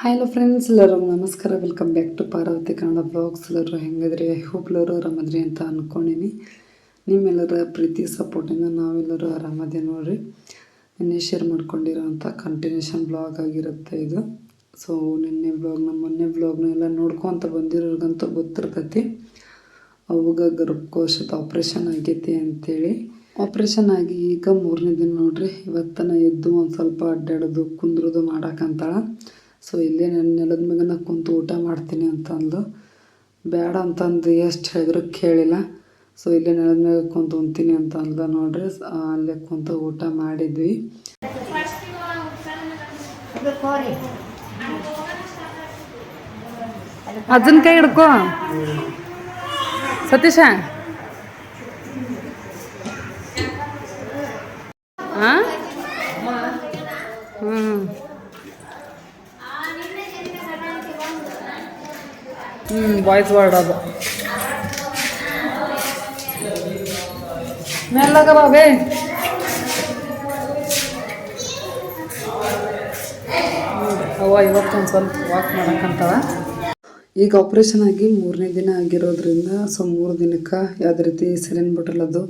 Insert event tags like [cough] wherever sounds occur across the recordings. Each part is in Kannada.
ಹಾಯ್ ಹಲೋ ಫ್ರೆಂಡ್ಸ್ ಎಲ್ಲರೂ ನಮಸ್ಕಾರ. Welcome back to Parvathi Kannada blogs ಎಲ್ಲರೂ ಹೆಂಗಿದ್ರಿ? ಎಲ್ಲರೂ ಆರಾಮದ್ರಿ ಅಂತ ಅಂದ್ಕೊಂಡಿನಿ ನಿಮ್ಮೆಲ್ಲರ ಪ್ರೀತಿ ಸಪೋರ್ಟಿಂದ ನಾವೆಲ್ಲರೂ ಆರಾಮದೇ ನೋಡ್ರಿ. ನಿನ್ನೆ ಶೇರ್ ಮಾಡ್ಕೊಂಡಿರೋಂಥ ಕಂಟಿನ್ಯೂಷನ್ ಬ್ಲಾಗ್ ಆಗಿರುತ್ತೆ ಇದು. ಸೊ ನಿನ್ನೆ ಬ್ಲಾಗ್ನ ಮೊನ್ನೆ ಬ್ಲಾಗ್ನ ಎಲ್ಲ ನೋಡ್ಕೊತ ಬಂದಿರೋರ್ಗಂತೂ ಗೊತ್ತಿರ್ತೈತಿ. ಅವಾಗ ಗರ್ಭಕೋಶದ ಆಪ್ರೇಷನ್ ಆಗೈತಿ ಅಂತೇಳಿ. ಆಪ್ರೇಷನ್ ಆಗಿ ಈಗ ಮೂರನೇ ದಿನ ನೋಡ್ರಿ. ಇವತ್ತನ ಎದ್ದು ಒಂದು ಸ್ವಲ್ಪ ಅಡ್ಡಾಡೋದು ಕುಂದ್ರೋದು ಮಾಡಕ್ಕಂತಾಳ ಸೊ ಇಲ್ಲೇ ನನ್ನ ನೆಲದ ಮ್ಯಾಗನ ಕುಂತು ಊಟ ಮಾಡ್ತೀನಿ ಅಂತ ಅಂದ್ಲು ಬೇಡ ಅಂತಂದು ಎಷ್ಟು ಹೇಳಿದ್ರು ಕೇಳಿಲ್ಲ. ಸೊ ಇಲ್ಲೇ ನೆಲದ ಮ್ಯಾಗ ಕುಂತು ಉಣ್ತೀನಿ ಅಂತ ಅಂದ್ಲು ನೋಡ್ರಿ ಅಲ್ಲೇ ಕುಂತು ಊಟ ಮಾಡಿದ್ವಿ. ಅಜ್ಜನ ಕೈ ಹಿಡ್ಕೋ. ಸತೀಶ. ಹ್ಞೂ ಹ್ಞೂ ಬಾಯ್ಸ್ ವರ್ಡ್ ಅದು. ಮೆಲ್ಲಗ ಬಾಬೇ ಅವ ಇವತ್ತೊಂದು ಸ್ವಲ್ಪ ವಾಕ್ ಮಾಡೋಕ್ಕಂತವ ಈಗ ಆಪ್ರೇಷನ್ ಆಗಿ ಮೂರನೇ ದಿನ ಆಗಿರೋದ್ರಿಂದ ಸೊ ಮೂರು ದಿನಕ್ಕೆ ಯಾವುದೇ ರೀತಿ ಸೆಲೆನ್ ಬಟಲ್ ಅದು?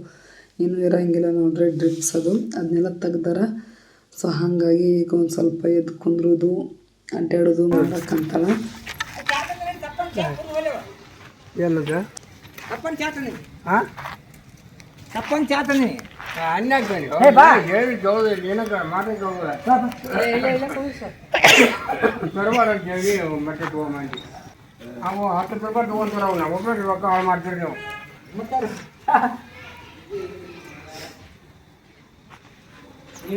ಏನೂ ಇರೋಂಗಿಲ್ಲ ನೋಡ್ರಿ ಡ್ರಿಪ್ಸ್ ಅದು. ಅದನ್ನೆಲ್ಲ ತೆಗ್ದಾರ. ಸೊ ಹಾಗಾಗಿ ಈಗ ಒಂದು ಸ್ವಲ್ಪ ಎದ್ದು ಕುಂದ್ರೋದು ಅಡ್ಡಾಡೋದು ಮಾಡಕ್ಕಂತಾಳ. ತಪ್ಪನ್ ಚಾತನಿ. ಹಾ ತಪ್ಪನ್ ಚಾತನಿ. ಅನ್ಯಾಕ ಹೇಳಿ ಗೌದ ಏನಕ್ಕ ಗೌದ ತರಬಾರ ಅಂತ ಹೇಳಿ ಮತ್ತೆ ತೊಗೊಂಬಂದಿ ಅವು ಹತ್ತು ರೂಪಾಯಿ ತಗೊಂತಾರ ಅವ್ನ. ಒಬ್ಬರು ರೊಕ್ಕ ಹಾಳು ಮಾಡ್ತೀರಿ ನೀವು. ನೀ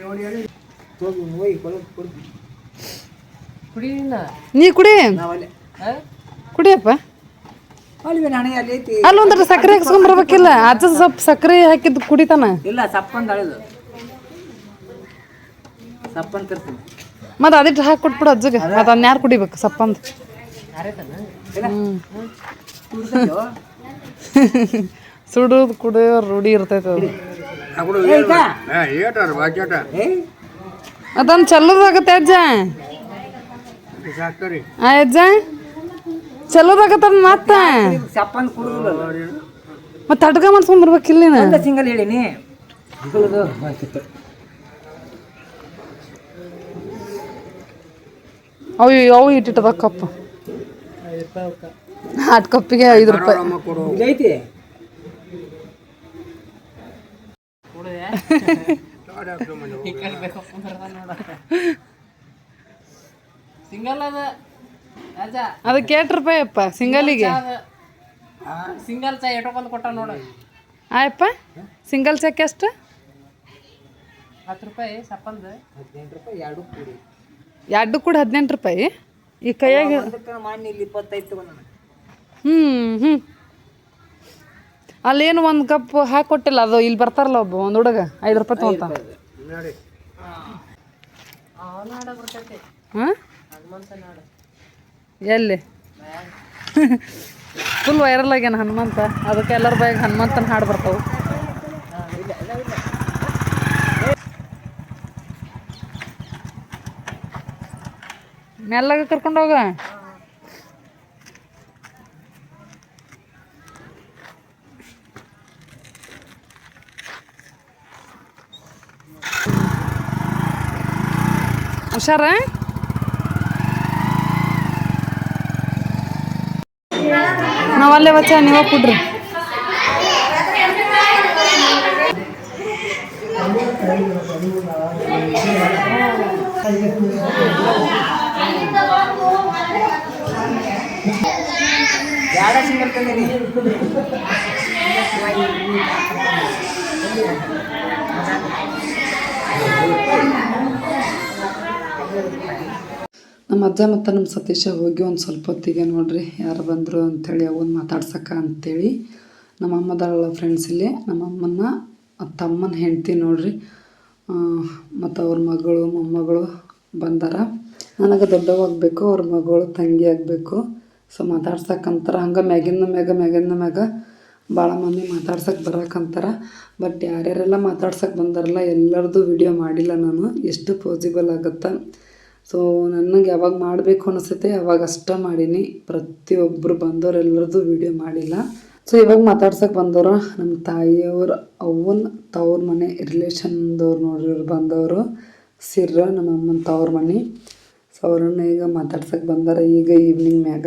ಕುಡಿ ಹೇಳಿ ಕುಡಿಯಪ್ಪ ಅಲ್ವೇ ನಾನೇ ಅಲ್ಲಿ ಕುಡಿ ಅಲ್ಲೊಂದ್ರ ಸಕ್ಕರೆ ಹಾಕ್ಸ್ಕೊಂಬರ್ಬೇಕಿಲ್ಲ ಅಜ್ಜ ಸ್ವಲ್ಪ ಸಕ್ಕರೆ ಹಾಕಿದ್ದು ಕುಡಿತಾನ. ಇಲ್ಲ ಸಪ್ಪನ್ ಅಳಿದು. ಸಪ್ಪನ್ ಕರ್ತೀನಿ ಮತ್ತೆ ಅದಿಟ್ಟು ಹಾಕಿ ಕೊಟ್ಬಿಡು ಅಜ್ಜಗೆ. ಮತ್ತೆ ಅದನ್ನ ಯಾರು ಕುಡಿಬೇಕು ಸಪ್ಪಂದು? [laughs] ಸುಡೋದು ಕುಡಿಯೋ ರೂಢಿ ಇರ್ತೈತೆ ಅದು. ಅದೊಂದು ಚಲ್ಲೋದಾಗತ್ತೆ ಅಜ್ಜ. ಸಾಕ್ತರಿ ಆ ಅಜ್ಜ? ಚಲ್ಲೋದಾಗತ್ತದ ಮತ್ತ? ಮಾಡ್ಸ್ಕೊಂಡ್ ಮತ್ತೆ ಇಲ್ಲಿ ಮಾಡ್ಸ್ಕೊಂಬರ್ಬೇಕಿಲ್ಲ ನೀನು ಸಿಂಗಲ್ ಹೇಳಿನಿ ಅವು ಅವು ಇಟ್ಟಿಟ್ಟದ ಕಪ್ ಹಾಟ್ ಕಪ್ಪಿಗೆ ಐದು ರೂಪಾಯಿ. ಐತಿ? [laughs] ಸಿಂಗಲ್ ಅದ ಅದಕ್ಕೆ ಎಷ್ಟು ರೂಪಾಯಿ ಅಪ್ಪ ಸಿಂಗಲಿಗೆ ಸಿಂಗಲ್ ಚಾ ಎಟೊಕೊಂದು ಕೊಟ್ಟ ನೋಡು ಆಯಪ್ಪ ಸಿಂಗಲ್ ಚಾಕ್ ಎಷ್ಟು ಹತ್ತು ರೂಪಾಯಿ ಸಪ್ಪಂದು ಹದಿನೆಂಟು ರೂಪಾಯಿ ಎರಡು ಕೂಡಿ ಎರಡು ಕೂಡ ಹದಿನೆಂಟು ರೂಪಾಯಿ ಈ ಕೈಯಾಗ ಮಾಡಿ ಇಲ್ಲಿ ಇಪ್ಪತ್ತೈದು ಹ್ಞೂ ಹ್ಞೂ ಅಲ್ಲೇನು ಒಂದು ಕಪ್ ಹಾಕಿ ಕೊಟ್ಟಿಲ್ಲ ಅದು ಇಲ್ಲಿ ಬರ್ತಾರಲ್ಲ ಒಬ್ಬ ಒಂದು ಹುಡುಗ ಐದು ರೂಪಾಯಿ ತೊಗೊಂತ ಹಾಂ ಎಲ್ಲಿ? ಫುಲ್ ವೈರಲ್ ಆಗ್ಯಾನ ಹನುಮಂತ. ಅದಕ್ಕೆ ಎಲ್ಲರ ಬಾಯಿಗೆ ಹನುಮಂತನ ಹಾಡು ಬರ್ತಾವೆ. ಮೆಲ್ಲಾಗ ಕರ್ಕೊಂಡು ಹೋಗ. ಹುಷಾರ? ನಾವಲ್ಲೇ ಬಚ್ಚ ನೀವ ಕೊಡ್ರಿ. ಸಿಂಗಲ್ ನಮ್ಮ ಅಜ್ಜ ಮತ್ತು ನಮ್ಮ ಸತೀಶ ಹೋಗಿ ಒಂದು ಸ್ವಲ್ಪ ಹೊತ್ತಿಗೆ ನೋಡ್ರಿ, ಯಾರು ಬಂದರು ಅಂಥೇಳಿ ಅವನ್ನ ಮಾತಾಡ್ಸಕ್ಕ ಅಂಥೇಳಿ ನಮ್ಮ ಅಮ್ಮದಳ ಫ್ರೆಂಡ್ಸ್ ಇಲ್ಲಿ. ನಮ್ಮ ಅಮ್ಮನ ತಮ್ಮನ ಹೆಂಡ್ತಿ ನೋಡ್ರಿ. ಮತ್ತು ಅವ್ರ ಮಗಳು, ಮೊಮ್ಮಗಳು ಬಂದಾರ. ನನಗೆ ದೊಡ್ಡವಾಗಬೇಕು, ಅವ್ರ ಮಗಳು ತಂಗಿ ಆಗಬೇಕು. ಸೊ ಮಾತಾಡ್ಸಕ್ಕಂತಾರ ಹಂಗೆ ಮ್ಯಾಗಿನ ಮ್ಯಾಗ ಮ್ಯಾಗಿನ ಮ್ಯಾಗ ಭಾಳ ಮಂದಿ ಮಾತಾಡ್ಸಕ್ಕೆ ಬರಕಂತಾರ ಬಟ್ ಯಾರ್ಯಾರೆಲ್ಲ ಮಾತಾಡ್ಸಕ್ಕೆ ಬಂದಾರಲ್ಲ ಎಲ್ಲರದ್ದು ವಿಡಿಯೋ ಮಾಡಿಲ್ಲ ನಾನು. ಎಷ್ಟು ಪಾಸಿಬಲ್ ಆಗುತ್ತಾ? ಸೊ ನನಗೆ ಯಾವಾಗ ಮಾಡಬೇಕು ಅನಿಸುತ್ತೆ, ಅವಾಗ ಅಷ್ಟೇ ಮಾಡೀನಿ. ಪ್ರತಿಯೊಬ್ಬರು ಬಂದವರೆಲ್ಲರದು ವಿಡಿಯೋ ಮಾಡಿಲ್ಲ. ಸೊ ಇವಾಗ ಮಾತಾಡ್ಸೋಕೆ ಬಂದವರು ನಮ್ಮ ತಾಯಿಯವ್ರ, ಅವ್ವನ, ತವ್ರ ಮನೆ ರಿಲೇಷನ್ದವ್ರು ನೋಡಿರೋರು ಬಂದವರು. ಸಿರ್ರ ನಮ್ಮ ಅಮ್ಮನ ತವ್ರ ಮನೆ. ಸೊ ಅವ್ರನ್ನ ಈಗ ಮಾತಾಡ್ಸೋಕೆ ಬಂದಾರ ಈಗ ಈವ್ನಿಂಗ್ ಮ್ಯಾಗ.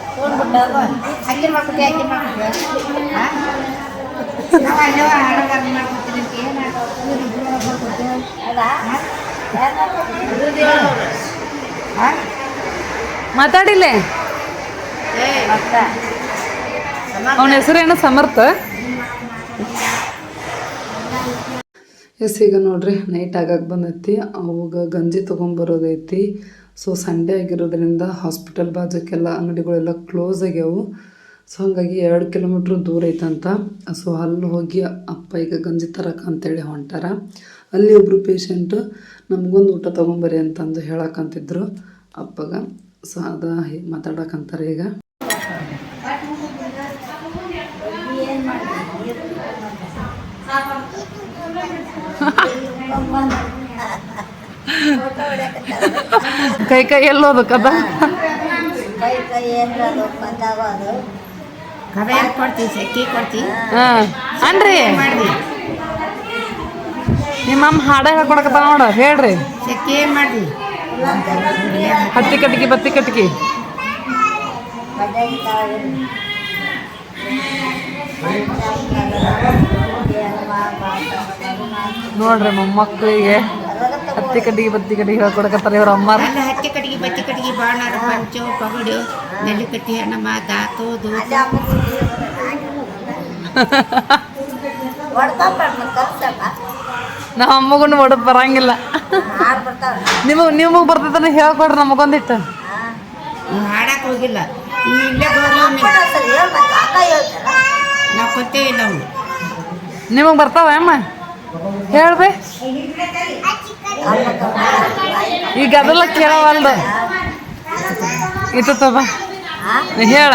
ನಿಮ್ಮ ಅವನ ಮಾಡ್ಕೊಂತಿ ಮಾತಾಡಿಲ್ಲ ಅವನ ಸಮರ್ಥ? ಎಸ್, ಈಗ ನೋಡ್ರಿ ನೈಟ್ ಆಗಕ್ಕೆ ಬಂದೈತಿ. ಅವಾಗ ಗಂಜಿ ತೊಗೊಂಬರೋದೈತಿ ಸೊ ಸಂಡೇ ಆಗಿರೋದ್ರಿಂದ ಹಾಸ್ಪಿಟಲ್ ಬಾಜಕ್ಕೆಲ್ಲ ಅಂಗಡಿಗಳೆಲ್ಲ ಕ್ಲೋಸ್ ಆಗ್ಯಾವು. ಸೊ ಹಾಗಾಗಿ ಎರಡು ಕಿಲೋಮೀಟ್ರ್ ದೂರ ಐತಂತ. ಸೊ ಅಲ್ಲಿ ಹೋಗಿ ಅಪ್ಪ ಈಗ ಗಂಜಿ ತರಕ ಅಂತೇಳಿ ಹೊಂಟಾರ. ಅಲ್ಲಿ ಒಬ್ಬರು ಪೇಷಂಟು ನಮಗೊಂದು ಊಟ ತೊಗೊಂಬರ್ರಿ ಅಂತಂದು ಹೇಳಕ್ಕಂತಿದ್ರು ಅಪ್ಪಗ. ಸೊ ಅದ ಮಾತಾಡಕ್ಕಂತಾರೆ ಈಗ. [laughs] ಕೈ ಕೈ ಎಲ್ಲೋದು ಕದ ಕೈ ಕೈ ಏನ್ರ ಅದು ಬಂದಾಗ ಅದು ಕೊಡ್ತೀವಿ ಸೆಕ್ಕಿ ಕೊಡ್ತೀವಿ ಹಾಂ. ಅನ್ರಿ. ನಿಮ್ಮ ಅಮ್ಮ ಹಾಡ ಹೇಳ್ಕೊಡಕತ್ತ ನೋಡ ಹೇಳ್ರಿ. ಸೆಕ್ಕಿ ಏನು ಮಾಡ್ತೀವಿ ಹತ್ತಿ ಕಟ್ಟಿಗೆ ಬತ್ತಿ ಕಟ್ಟಿಗೆ. ನೋಡ್ರಿ ಮೊಮ್ಮಕ್ಕಳಿಗೆ. ಹತ್ತಿ ಕಟ್ಟಿಗೆ ಬತ್ತಿ ಕಟ್ಟಿಗೆ ಹೇಳ್ಕೊಡಕತ್ತಾರ ಇವ್ರ ಅಮ್ಮ. ಅಲ್ಲ ಹತ್ತಿ ಕಟ್ಟಿಗೆ ಬತ್ತಿ ಕಟ್ಟಿಗೆ ಬಾಣಾರ ಪಂಚು ಪಗಡು ನೆಲ್ಲಿ ಕಟ್ಟಿ ದಾತು ದೂತು. ನಮ್ಮ ಅಮ್ಮಗೂ ಒಡದ್ ಬರಂಗಿಲ್ಲ. ನಿಮಗ್ ನಿಮಗ್ ಬರ್ತೈತನ ಹೇಳ್ಕೊಡ್ರಿ ನಮಗೊಂದಿಟ್ಟು. ಹಾಡಕ್ ಹೋಗಿಲ್ಲ. ಇಲ್ಲೇ ನಾವು ನಿಮಗೆ ಬರ್ತಾವ ಅಮ್ಮ? ಹೇಳ್ಬೇ ಈಗ ಅದೆಲ್ಲ ಕೇಳವಲ್ದು ಇತ್ತು ತಬ ಹೇಳ.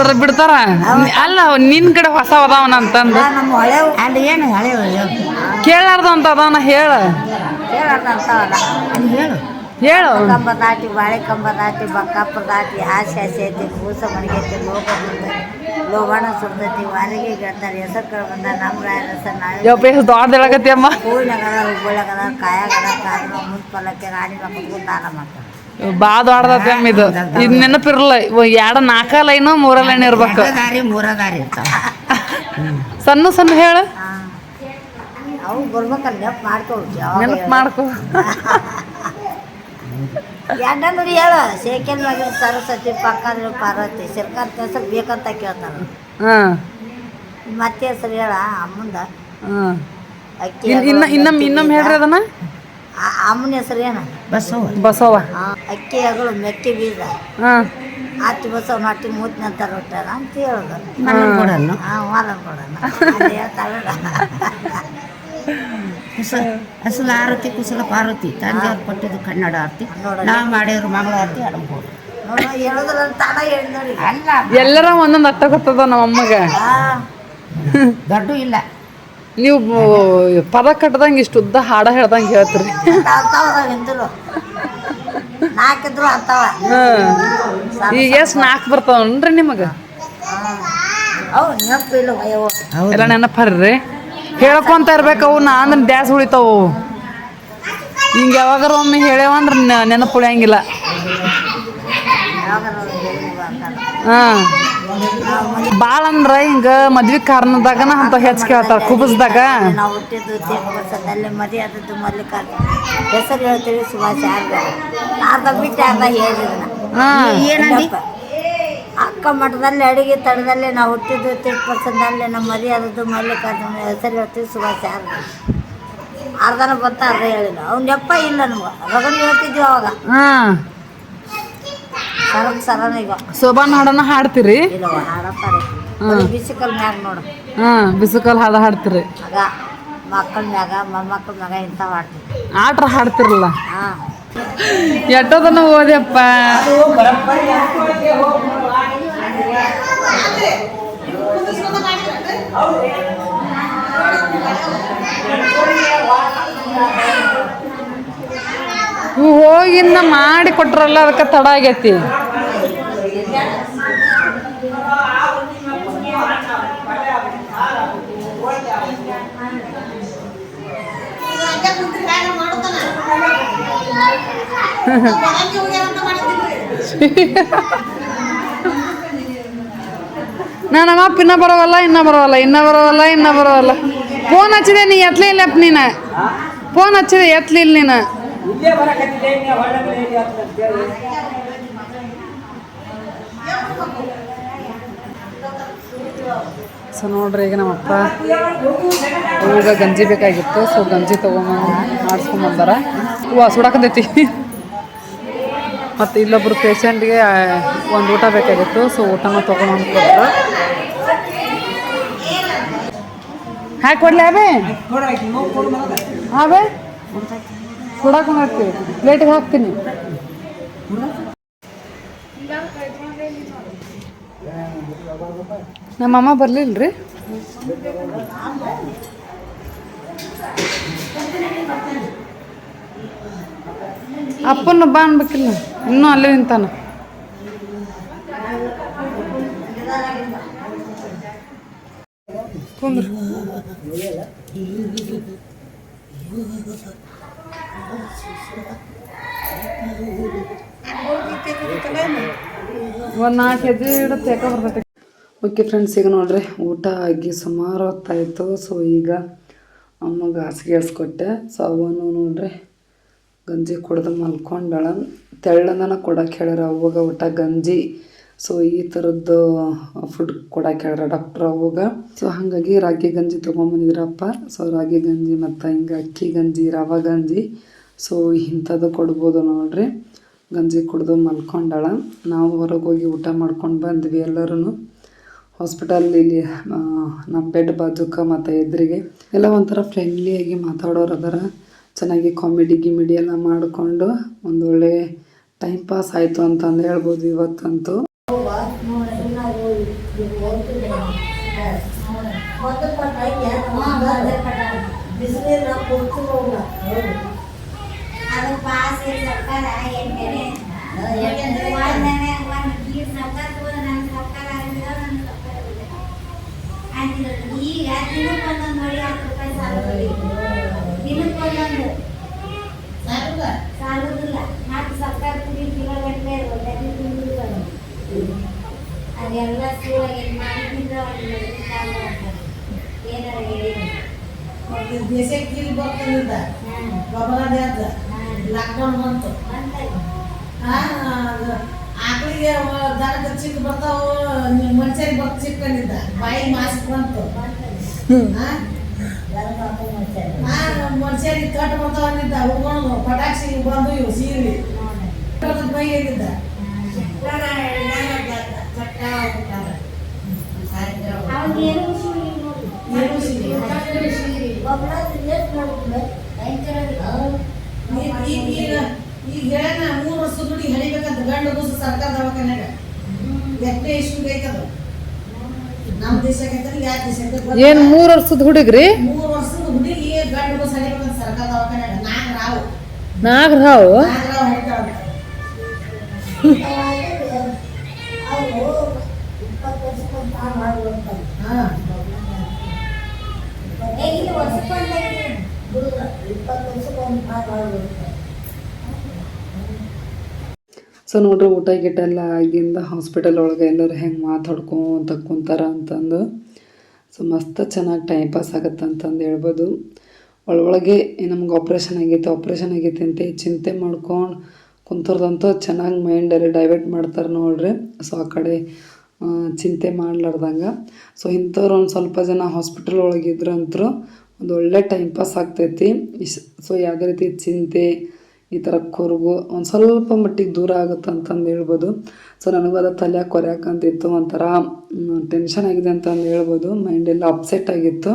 ರಗಡ್ ಬಿಡ್ತಾರೆ? ಅಲ್ಲ ನಿನ್ ಕಡೆ ಹೊಸ ಅದಾವನ ಅಂತಂದು. ಕೇಳಾರ್ದು ಅಂತ ಅದಾವನ ಹೇಳ. ಹೇಳು. ಹೇಳು ಕಂಬ ದಾಟಿ ಬಾಳೆ ಕಂಬ ದಾಟಿ ಆಸೆ ಆಸೆ ಐತಿ ಕೂಸ ಮಡಗೈತಿ ಲೋಕ ಲೋಬಾಣ ಸುಡ್ತೈತಿ ವಾರಿಗೆ ಗೆಳ್ತಾರೆ ಹೆಸರು ಕಡೆ ಬಂದ ನಮ್ಮ ಹೆಸರು ನಾವೇ ಯಪ್ಪ ಎಷ್ಟು ದೊಡ್ಡ ಹೇಳಕತ್ತಿ ಅಮ್ಮ. ಹೂವಿನಾಗದ ಹುಬ್ಬಳ್ಳಿಯಾಗದ ಕಾಯಾಗದ ಕಾರಣ ಮುಂದೆ ಪಲ್ಲಕ್ಕೆ ರಾಣಿ ಮಕ್ಕಳು ದಾನ ಮಾಡ್ತಾರೆ. ಬಾ ದೊಡ್ಡದತ್ತೆ ಅಮ್ಮ ಇದು. ಇದು ನೆನಪಿರಲ್ಲ ಎರಡು ನಾಲ್ಕ ಲೈನು ಮೂರ ಲೈನ್ ಇರ್ಬೇಕು. ದಾರಿ ಮೂರ ದಾರಿ ಇರ್ತಾವ. ಸಣ್ಣ ಸಣ್ಣ ಹೇಳು. ಅವು ಬರ್ಬೇಕಲ್ಲ ನೆಪ್ ಮಾಡ್ಕೋ ನೆನಪು ಮಾಡ್ಕೊ. [laughs] ಎಂಡ ಹೇಳ ಸೇಕೆಲ್ ಮಗಿನ ಸರಸ್ವತಿ ಪಕ್ಕ ಪಾರ್ವತಿ ಸರ್ಕಾರದ ಹೆಸರು ಬೇಕಂತ ಕೇಳ್ತಾರೆ. ಹಾಂ. ಮತ್ತೆ ಹೆಸರು ಹೇಳ ಅಮ್ಮಂದ. ಹಾಂ. ಅಕ್ಕಿ ಇನ್ ಇನ್ನ ಇನ್ನೊಮ್ಮೆ ಇನ್ನೊಮ್ಮೆ ಹೇಳ್ರಿ ಅದನ್ನ. ಆ- ಅಮ್ಮನ ಹೆಸರು ಏನ? ಬಸ್ಸವ ಬಸವ. ಆ, ಅಕ್ಕಿ ಹಗಳು ಮೆಕ್ಕೆ ಬೀಜ. ಹಾಂ. ಹತ್ತಿ ಬಸವ ನಟ್ಟಿ ಮೂತಿನ ನಂತರ ರೊಟ್ಟಾರ ಅಂತ ಹೇಳೋದು. ಮಣ್ಣು ಕೊಡನ್ನು ಹಾಂ ಹೊಲ ಕೊಡೋಣ ಅದು ಹೇಳ್ತಾಳೆ [laughs] ಕುಸ ಅಸಲ ಆರತಿ ಕುಸಲ ಪಾರ್ವತಿ ತಂದೆಯವ್ರು ಕೊಟ್ಟಿದ್ದು ಕನ್ನಡ ಆರತಿ. ನಾವು ಮಾಡಿದ್ರು ಮಂಗಳ ಆರತಿ ನೋಡಿ ಅಲ್ಲ. ಎಲ್ಲರ ಒಂದೊಂದು ಅಟ್ಟ ಗೊತ್ತದ ನಮ್ಮ ಅಮ್ಮಗ ದೊಡ್ಡ ಇಲ್ಲ. ನೀವು ಪದ ಕಟ್ಟದಂಗೆ ಇಷ್ಟು ಉದ್ದ ಹಾಡ ಹೇಳ್ದಂಗೆ ಹೇಳ್ತೀರಿ. ನಾಲ್ಕಿದ್ರು ಅಂತಾವ ಹಾಂ. ಈಗ ಎಷ್ಟು ನಾಲ್ಕು ಬರ್ತಾವನ್ರಿ ನಿಮಗೆ? ಅವು ನೆನಪು ಇಲ್ಲ ಅಯ್ಯೋ. ಎಲ್ಲ ನೆನಪರ್ರಿ. ಹೇಳ್ಕೊಂತ ಇರ್ಬೇಕು ಅವು ಅಂದ್ರೆ ಡ್ಯಾಸ್ ಉಳಿತಾವು ಹಿಂಗೆ ಯಾವಾಗಾರ ಒಮ್ಮೆ ಹೇಳ್ಯಾವಂದ್ರೆ ನೆನಪು ಉಳಿಯಂಗಿಲ್ಲ. ಹಾಂ. ಭಾಳ ಅಂದ್ರೆ ಹಿಂಗೆ ಮದ್ವೆ ಕಾರಣದಾಗನ ಅಂತ ಹೆಚ್ಚು ಕೇಳ್ತಾರೆ ಕುಬಸ್ದಾಗ. ನಾವು ಹುಟ್ಟಿದ್ದು ತೇಪಲ್ಲಿ ಮದಿ ಆದದ್ದು ಮಲ್ಲಿಕಾರ್ಜುನ. ಹೆಸರು ಹೇಳ್ತೀವಿ ಸುಭಾಷ್ ಬಿಟ್ಟು ಅಕ್ಕ ಮಠದಲ್ಲಿ ಅಡಿಗೆ ತಡದಲ್ಲಿ ನಾವು ಹುಟ್ಟಿದ್ದು ತಿರುಪತಿನಲ್ಲಿ ನಮ್ಮ ಮದುವೆಯಾದದ್ದು ಮಲ್ಲಿಕಾರ್ಜುನ ಹೆಸರು ಹೇಳ್ತೀವಿ ಸುಭಾಷ್ ಯಾರು. ಅರ್ಧನ ಬತ್ತ ಅರ್ಧ ಹೇಳಿಲ್ಲ ಅವ್ನ ಯಪ್ಪ ಇಲ್ಲ ನಮ್ಗೆ. ರಗನ್ ಹೇಳ್ತಿದ್ವಿ ಅವಾಗ. ಹಾಂ. ಸರಕ್ ಸರನ ಈಗ. ಶೋಭಾ ನೋಡೋಣ ಹಾಡ್ತೀರಿ? ಹಾಡತ್ತಾರೆ. ಬರೀ ಬಿಸಿಕಲ್ ಮ್ಯಾಗ ನೋಡು. ಹಾಂ ಬಿಸಿಕಲ್ ಹಾಡ ಹಾಡ್ತೀರಿ. ಆಗ ಮಕ್ಕಳ ಮ್ಯಾಗ ಮೊಮ್ಮಕ್ಕಳ ಮ್ಯಾಗ ಇಂಥವು ಆಡ್ತೀವಿ ಆಟ್ರ ಹಾಡ್ತಿರಲ್ಲ ಹಾಂ. ಎಷ್ಟೋದನ್ನ ಓದ್ಯಪ್ಪ? ಇವ್ ಹೋಗಿನ್ನ ಮಾಡಿ ಕೊಟ್ರಲ್ಲ ಅದಕ್ಕೆ ತಡ ಆಗೈತಿ. [laughs] ನಾ ನಮ್ಮಪ್ಪ ಇನ್ನ ಬರೋವಲ್ಲ ಇನ್ನ ಬರೋವಲ್ಲ ಇನ್ನ ಬರೋವಲ್ಲ ಇನ್ನ ಬರೋವಲ್ಲ. ಫೋನ್ ಹಚ್ಚಿದೆ ನೀ ಎತ್ಲೇ ಇಲ್ಲಪ್ಪ ನೀನು. ಫೋನ್ ಹಚ್ಚಿದೆ ಎತ್ಲಿಲ್ಲ ನೀನು. ಸೊ ನೋಡ್ರಿ ಈಗ ನಮ್ಮಪ್ಪ ಈಗ ಗಂಜಿ ಬೇಕಾಗಿತ್ತು. ಸೊ ಗಂಜಿ ತಗೊಂಡು ಮಾಡಿಸ್ಕೊಂಬಂದಾರ. ಹೂವು ಸುಡಾಕತೈತಿ ಮತ್ತು ಇಲ್ಲೊಬ್ಬರು ಪೇಷಂಟ್ಗೆ ಒಂದು ಊಟ ಬೇಕಾಗಿತ್ತು ಸೊ ಊಟನ ತೊಗೊಂಡು ಕೊಟ್ಟರು ಹಾಕಿ ಕೊಡ್ಲಿ ಅವೇ? ಅವೇ? ಹಾಕ್ತೀವಿ ಪ್ಲೇಟಿಗೆ ಹಾಕ್ತೀನಿ. ನಮ್ಮಮ್ಮ ಬರಲಿಲ್ಲ ರೀ ಅಪ್ಪನ ಬಾ ಅನ್ಬೇಕಿಲ್ಲ. ಇನ್ನೂ ಅಲ್ಲೇ ನಿಂತಾನ. ಒಂದು ನಾಲ್ಕು ಓಕೆ ಫ್ರೆಂಡ್ಸ್ ಈಗ ನೋಡ್ರಿ, ಊಟ ಆಗಿ ಸುಮಾರು ಹೊತ್ತಾಯಿತು. ಸೊ ಈಗ ಅಮ್ಮಗೆ ಹಾಸಿಗೆ ಹಾಸ್ಕೊಟ್ಟೆ ಸೊ ಅವನು ನೋಡ್ರಿ ಗಂಜಿ ಕುಡ್ದು ಮಲ್ಕೊಂಡಳ ತೆಳ್ಳನನ ಕೊಡಕ್ಕೆ ಹೇಳ್ಯಾರ. ಅವಾಗ ಊಟ ಗಂಜಿ. ಸೊ ಈ ಥರದ್ದು ಫುಡ್ ಕೊಡಕ್ಕೆ ಹೇಳ್ಯಾರ ಡಾಕ್ಟ್ರ್ ಅವಾಗ ಸೊ ಹಾಗಾಗಿ ರಾಗಿ ಗಂಜಿ ತೊಗೊಂಬಂದಿದ್ರಪ್ಪ. ಸೊ ರಾಗಿ ಗಂಜಿ ಮತ್ತು ಹಿಂಗೆ ಅಕ್ಕಿ ಗಂಜಿ, ರವೆ ಗಂಜಿ. ಸೊ ಇಂಥದ್ದು ಕೊಡ್ಬೋದು ನೋಡ್ರಿ. ಗಂಜಿ ಕುಡ್ದು ಮಲ್ಕೊಂಡಾಳ ನಾವು ಹೊರಗೆ ಹೋಗಿ ಊಟ ಮಾಡ್ಕೊಂಡು ಬಂದ್ವಿ ಎಲ್ಲರೂ ಹಾಸ್ಪಿಟಲ್ ಇಲ್ಲಿ ನಮ್ಮ ಬೆಡ್ ಬಾಜುಕ ಮತ್ತು ಎದುರಿಗೆ. ಎಲ್ಲ ಒಂಥರ ಫ್ರೆಂಡ್ಲಿಯಾಗಿ ಮಾತಾಡೋರು ಅದಾರ. ಚೆನ್ನಾಗಿ ಕಾಮಿಡಿ ಗಿಮಿಡಿ ಎಲ್ಲ ಮಾಡಿಕೊಂಡು ಒಂದೊಳ್ಳೆ ಟೈಮ್ ಪಾಸ್ ಆಯಿತು ಅಂತಂದು ಹೇಳ್ಬೋದು ಇವತ್ತಂತೂ. ಈಗ ಒಂದೊಂದು ಸಾಲುದಿಲ್ಲ ಮತ್ತು ಸರ್ಕಾರ ಕುಡಿ ಕಿಲೋ ಗಟ್ಟಲೆ ಒಂದನೇ ತಿಂಗಳು ಅದೆಲ್ಲ ಸ್ಕೂಲಾಗ ಮಾಡಿದ್ರೆ ಅವ್ರಿಗೆ ಏನಾರ ಹೇಳಿದ್ರು ದೇಶಕ್ಕೆ ಬರ್ತಿದ್ದ ಗೊಬ್ಬರ ಲಾಕ್ಡೌನ್ ಬಂತು. ಆಕಳಿಗೆ ದನಕ್ಕೆ ಚಿಕ್ಕ ಬರ್ತಾವ ಮನುಷ್ಯರಿಗೆ ಬರ್ತ ಚಿಕ್ಕಂದಿದ್ದ ಬಾಯಿ ಮಾಸ್ಕ್ ಬಂತು. ಮನುಷ್ಯರಿಗೆ ಕಟ್ ಬರ್ತಾವ ಅಂದಿದ್ದ ಹುಡ್ಕೊಂಡು ಪಟಾಕ್ಷಿ ಬಂದು ಇವು ಸೀರೆ. ಬೈ ಭಯಂಕರ ಈಗ ಮೂರು ವರ್ಷ ದುಡಿ ಹಳಿಬೇಕಂತ ಗಂಡು ಬಸ್ ಸರ್ಕಾರ ದವಾಖಾನ್ಯಾಗ. ಎಷ್ಟೇ ಇಶ್ಯೂ ಐತದ ನಮ್ಮ ದೇಶಕ್ಕೆ ಯಾವ ದೇಶಕ್ಕೆ ಏನು ಮೂರು ವರ್ಷದ ಹುಡುಗ್ರಿ? ಮೂರು ನಾಗರಾವ್. ಸೊ ನೋಡ್ರಿ ಊಟ ಗೀಟ ಎಲ್ಲ ಆಗಿಂದ ಹಾಸ್ಪಿಟಲ್ ಒಳಗೆ ಎಲ್ಲರೂ ಹೆಂಗೆ ಮಾತಾಡ್ಕೊಂತ ಕುಂತಾರ ಅಂತಂದು. ಸೊ ಮಸ್ತ್ ಚೆನ್ನಾಗಿ ಟೈಮ್ ಪಾಸ್ ಆಗತ್ತೆ ಅಂತಂದು ಹೇಳ್ಬೋದು. ಒಳೊಳಗೆ ನಮ್ಗೆ ಆಪ್ರೇಷನ್ ಆಗೈತೆ ಆಪ್ರೇಷನ್ ಆಗೈತೆ ಅಂತ ಚಿಂತೆ ಮಾಡ್ಕೊಂಡು ಕುಂತರ್ದಂತೂ ಚೆನ್ನಾಗಿ ಮೈಂಡಲ್ಲಿ ಡೈವರ್ಟ್ ಮಾಡ್ತಾರೆ ನೋಡ್ರಿ. ಸೊ ಆ ಕಡೆ ಚಿಂತೆ ಮಾಡ್ಲಾರ್ದಂಗೆ. ಸೊ ಇಂಥವ್ರು ಒಂದು ಸ್ವಲ್ಪ ಜನ ಹಾಸ್ಪಿಟಲ್ ಒಳಗಿದ್ರಂತರೂ ಒಂದು ಒಳ್ಳೆ ಟೈಮ್ ಪಾಸ್ ಆಗ್ತೈತಿ. ಇಶ್ ಸೊ ಯಾವುದೇ ರೀತಿ ಚಿಂತೆ, ಈ ಥರ ಕೊರಗು ಒಂದು ಸ್ವಲ್ಪ ಮಟ್ಟಿಗೆ ದೂರ ಆಗುತ್ತೆ ಅಂತಂದು ಹೇಳ್ಬೋದು. ಸೊ ನನಗೂ ಅದು ತಲೆ ಕೊರೆಯಾಕಂತಿತ್ತು ಒಂಥರ ಟೆನ್ಷನ್ ಆಗಿದೆ ಅಂತಂದು ಹೇಳ್ಬೋದು. ಮೈಂಡೆಲ್ಲ ಅಪ್ಸೆಟ್ ಆಗಿತ್ತು.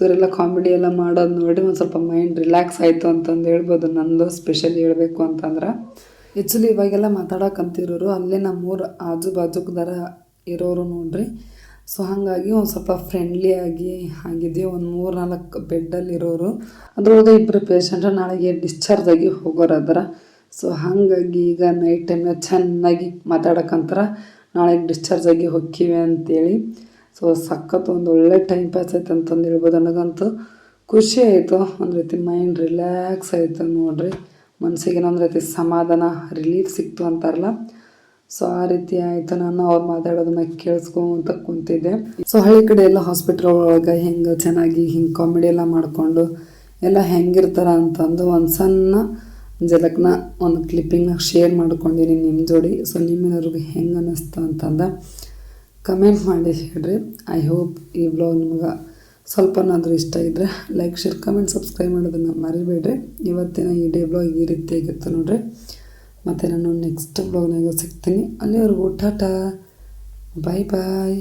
ಇವರೆಲ್ಲ ಕಾಮಿಡಿ ಎಲ್ಲ ಮಾಡೋದು ನೋಡಿ ಒಂದು ಸ್ವಲ್ಪ ಮೈಂಡ್ ರಿಲ್ಯಾಕ್ಸ್ ಆಯಿತು ಅಂತಂದು ಹೇಳ್ಬೋದು. ನಂದು ಸ್ಪೆಷಲಿ ಹೇಳಬೇಕು ಅಂತಂದ್ರೆ. ಆ್ಯಕ್ಚುಲಿ ಇವಾಗೆಲ್ಲ ಮಾತಾಡೋಕಂತಿರೋರು ಅಲ್ಲೇ ನಮ್ಮೂರು ಆಜು ಬಾಜುಕದಾರ ಇರೋರು ನೋಡ್ರಿ. ಸೊ ಹಾಗಾಗಿ ಒಂದು ಸ್ವಲ್ಪ ಫ್ರೆಂಡ್ಲಿ ಆಗಿ ಆಗಿದ್ವಿ. ಒಂದು ಮೂರು ನಾಲ್ಕು ಬೆಡ್ಡಲ್ಲಿ ಇರೋರು. ಅದ್ರೊಳಗೆ ಇಬ್ಬರು ಪೇಷಂಟ್ ನಾಳೆಗೆ ಡಿಸ್ಚಾರ್ಜ್ ಆಗಿ ಹೋಗೋರು ಅದರ. ಸೊ ಹಾಗಾಗಿ ಈಗ ನೈಟ್ ಟೈಮ್ನ ಚೆನ್ನಾಗಿ ಮಾತಾಡೋಕಂತಾರ ನಾಳೆಗೆ ಡಿಸ್ಚಾರ್ಜ್ ಆಗಿ ಹೋಗ್ತೀವಿ ಅಂತೇಳಿ. ಸೊ ಸಖತ್ ಒಂದು ಒಳ್ಳೆ ಟೈಮ್ ಪಾಸ್ ಆಯ್ತು ಅಂತಂದು ಹೇಳ್ಬೋದು. ನನಗಂತೂ ಖುಷಿ ಆಯಿತು. ಒಂದು ರೀತಿ ಮೈಂಡ್ ರಿಲ್ಯಾಕ್ಸ್ ಆಯಿತು ನೋಡ್ರಿ. ಮನಸ್ಸಿಗೆ ಒಂದು ರೀತಿ ಸಮಾಧಾನ ರಿಲೀಫ್ ಸಿಕ್ತು ಅಂತಾರಲ್ಲ? ಸೊ ಆ ರೀತಿ ಆಯಿತು. ನಾನು ಅವ್ರು ಮಾತಾಡೋದನ್ನ ಕೇಳಿಸ್ಕೊಂತ ಕುಂತಿದ್ದೆ. ಸೊ ಹಳ್ಳಿ ಕಡೆ ಎಲ್ಲ ಹಾಸ್ಪಿಟ್ಲ್ ಒಳಗೆ ಹೆಂಗೆ ಚೆನ್ನಾಗಿ ಹಿಂಗೆ ಕಾಮಿಡಿ ಎಲ್ಲ ಮಾಡಿಕೊಂಡು ಎಲ್ಲ ಹೆಂಗಿರ್ತಾರ ಅಂತಂದು ಒಂದು ಸಣ್ಣ ಜಲಕ್ನ ಒಂದು ಕ್ಲಿಪ್ಪಿಂಗ್ನ ಶೇರ್ ಮಾಡ್ಕೊಂಡಿನಿ ನಿಮ್ಮ ಜೋಡಿ. ಸೊ ನಿಮ್ಮೆಲ್ಲರಿಗೂ ಹೆಂಗೆ ಅನ್ನಿಸ್ತು ಅಂತಂದ ಕಮೆಂಟ್ ಮಾಡಿ ಹೇಳ್ರಿ. ಐ ಹೋಪ್ ಈ ಬ್ಲಾಗ್ ನಿಮ್ಗೆ ಸ್ವಲ್ಪನಾದರೂ ಇಷ್ಟ ಇದ್ದರೆ ಲೈಕ್ ಶೇರ್ ಕಮೆಂಟ್ ಸಬ್ಸ್ಕ್ರೈಬ್ ಮಾಡೋದನ್ನು ಮರಿಬೇಡ್ರಿ. ಇವತ್ತಿನ ಈ ಡೇ ಬ್ಲಾಗ್ ಈ ರೀತಿಯಾಗಿತ್ತು ನೋಡ್ರಿ. ಮತ್ತು ನಾನು ನೆಕ್ಸ್ಟ್ ಬ್ಲಾಗ್ನಾಗ ಸಿಗ್ತೀನಿ. ಅಲ್ಲಿವರೆಗೂ ಟಾಟಾ. ಬಾಯ್ ಬಾಯ್